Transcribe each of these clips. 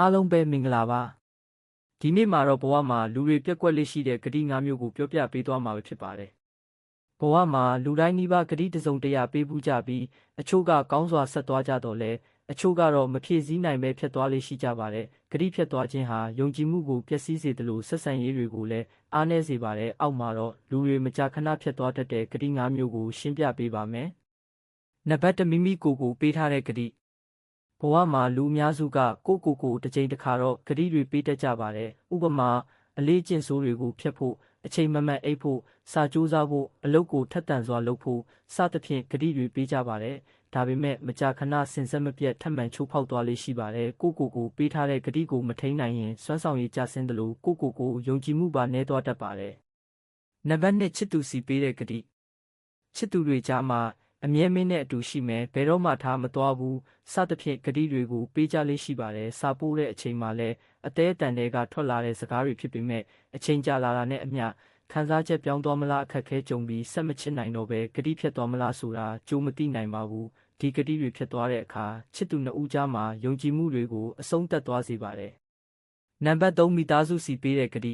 အားလုံးပဲမင်္ဂလာပါဒီနေ့မှာတော့ဘဝမှာလူတွေပြက်ကွက်လေးရှိတဲ့ဂတိ၅မျိုးကိုပြောပြပေးသွားမှာပဲဖြစ်ပါတယ်ဘဝမှာလူတိုင်းနီးပါးဂတိတစ်စုံတစ်ရာပေးဘူးကြပြီးအချို့ကကောင်းစွာဆက်သွားကြတော့လဲအချို့ကတော့မဖြည့်ဆည်းနိုင်ပဲဖြစ်သွားလေးရှိကြပါတယ်ဂတိဖြတ်သွားခြင်းဟာယုံကြည်မှုကိုပျက်စီးစေတယ်လို့ဆက်ဆံရေးတွေကိုလည်းအားနည်းစေပါတယ်အောက်မှာတော့လူတွေမကြာခဏဖြတ်သွားတတ်တဲ့ဂတိ၅မျိုးကိုရှင်းပြပေးပါမယ်နံပါတ်1မိမိကိုယ်ကိုပေးထားတဲ့ဂတိ ဘဝမှာလူအများစုကကိုယ့်ကိုယ်ကိုတစ်ချိန်တစ်ခါတော့ဂတိတွေပေးတတ်ကြပါတယ်။ဥပမာအလေးကျင့်ဆိုးတွေကိုဖျက်ဖို့အချိန်မမှန်အိပ်ဖို့စာကြိုးစားဖို့အလုပ်ကိုထက်သန်စွာလုပ်ဖို့စသဖြင့်ဂတိတွေပေးကြပါတယ်။ဒါပေမဲ့မကြာခဏစင်ဆက်မပြတ်ထပ်မံချိုးဖောက်သွားလေးရှိပါတယ်။ကိုယ့်ကိုယ်ကိုပေးထားတဲ့ဂတိကိုမထိန်နိုင်ရင်စွမ်းဆောင်ရည်ကျဆင်းတယ်လို့ကိုယ့်ကိုယ်ကိုယုံကြည်မှုပါနည်းသွားတတ်ပါတယ်။နံပါတ်2ချစ်သူစီပေးတဲ့ဂတိချစ်သူတွေကြားမှာ အမြဲမင်းနဲ့အတူရှိမယ်ဘယ်တော့မှထားမသွားဘူးစသဖြင့်ဂတိတွေကိုပေးကြလေးရှိပါတယ်စာပိုးတဲ့အချိန်မှလည်းအသေးအတန်တွေကထွက်လာတဲ့စကားတွေဖြစ်ပေမဲ့အချိန်ကြာလာတာနဲ့အမျှခံစားချက်ပြောင်းသွားမလားအခက်ခဲကြုံပြီးဆက်မချစ်နိုင်တော့ပဲဂတိဖြတ်သွားမလားဆိုတာကြိုးမသိနိုင်ပါဘူးဒီဂတိတွေဖြတ်သွားတဲ့အခါချစ်သူနှစ်ဦးကြားမှာယုံကြည်မှုတွေကိုအဆုံးသတ်သွားစေပါတယ်နံပါတ်3မိသားစုစီပေးတဲ့ဂတိ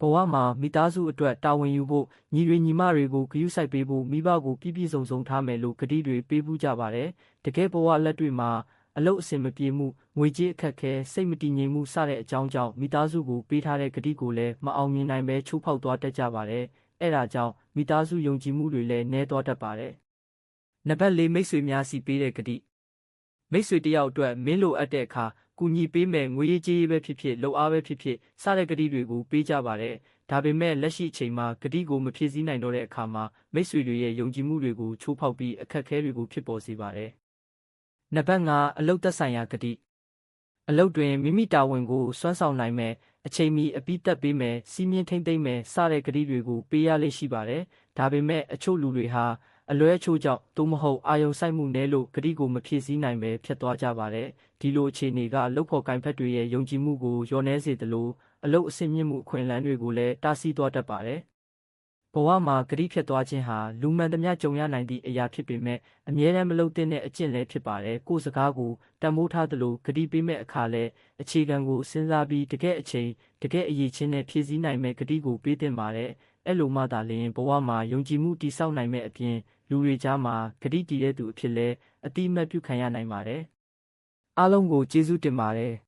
ဘဝမှာမိသားစုအတွက်တာဝန်ယူဖို့ညီတွေညီမတွေကိုဂရုစိုက်ပေးဖို့မိဘကိုပြည့်ပြည့်စုံစုံထားမယ်လို့ကတိတွေပေးမှုကြပါတယ်။တကယ်ဘဝလက်တွေ့မှာအလုတ်အစင်မပြေမှုငွေကြေးအခက်အခဲစိတ်မတည်ငြိမ်မှုစတဲ့အကြောင်းကြောင့်မိသားစုကိုပေးထားတဲ့ကတိကိုလည်းမအောင်မြင်နိုင်ပဲချိုးဖောက်သွားတတ်ကြပါတယ်။အဲဒါကြောင့်မိသားစုယုံကြည်မှုတွေလည်းနည်းသွားတတ်ပါတယ်။နံပါတ်၄မိတ်ဆွေများစီပေးတဲ့ကတိမိတ်ဆွေတယောက်အတွက်မင်းလိုအပ်တဲ့အခါ ကူညီပေးမယ်ငွေရေးကြေးရေးပဲဖြစ်ဖြစ်လှုပ်အားပဲဖြစ်ဖြစ်စတဲ့ကတိတွေကိုပေးကြပါတယ်။ဒါပေမဲ့လက်ရှိအချိန်မှာကတိကိုမဖြည့်ဆည်းနိုင်တော့တဲ့အခါမှာမိတ်ဆွေတွေရဲ့ယုံကြည်မှုတွေကိုချိုးဖောက်ပြီးအခက်အခဲတွေကိုဖြစ်ပေါ်စေပါတယ်။နံပါတ်5အလုတ်သက်ဆိုင်ရာကတိအလုတ်တွင်မိမိတာဝန်ကိုစွမ်းဆောင်နိုင်မယ်အချိန်မီအပြီးတက်ပေးမယ်စီးမြင့်ထိမ့်သိမ့်မယ်စတဲ့ကတိတွေကိုပေးရလိမ့်ရှိပါတယ်။ဒါပေမဲ့အချို့လူတွေဟာ အလွဲအချို့ကြောင့်သို့မဟုတ်အာယုံစိုက်မှုနည်းလို့ဂတိကိုမဖြည့်ဆည်းနိုင်ပဲဖြစ်သွားကြပါတယ်။ဒီလိုအခြေအနေကလုတ်ဖို့ကင်ဖက်တွေရဲ့ယုံကြည်မှုကိုလျော့နှဲစေတယ်လို့အလုတ်အဆင့်မြင့်မှုအခွင့်အလမ်းတွေကိုလည်းတားဆီးသွားတတ်ပါတယ်။ဘဝမှာဂတိဖြစ်သွားခြင်းဟာလူမှန်သမျှကြုံရနိုင်သည့်အရာဖြစ်ပေမဲ့အမြဲတမ်းမလုပ်သင့်တဲ့အကျင့်လည်းဖြစ်ပါတယ်။ကိုယ်စကားကိုတန်ဖိုးထားသလိုဂတိပေးမဲ့အခါလဲအခြေခံကိုစဉ်းစားပြီးတကယ်အချိန်တကယ်အရေးချင်းနဲ့ဖြည့်ဆည်းနိုင်မဲ့ဂတိကိုပေးသင့်ပါတယ်။ အဲ့လိုမှသာလျှင်ဘဝမှာယုံကြည်မှုတည်ဆောက်နိုင်မဲ့အပြင်လူတွေကြားမှာဂတိတည်တဲ့သူအဖြစ်လဲအတိအမှတ်ပြုခံရနိုင်ပါတယ်။အားလုံးကိုကျေးဇူးတင်ပါတယ်။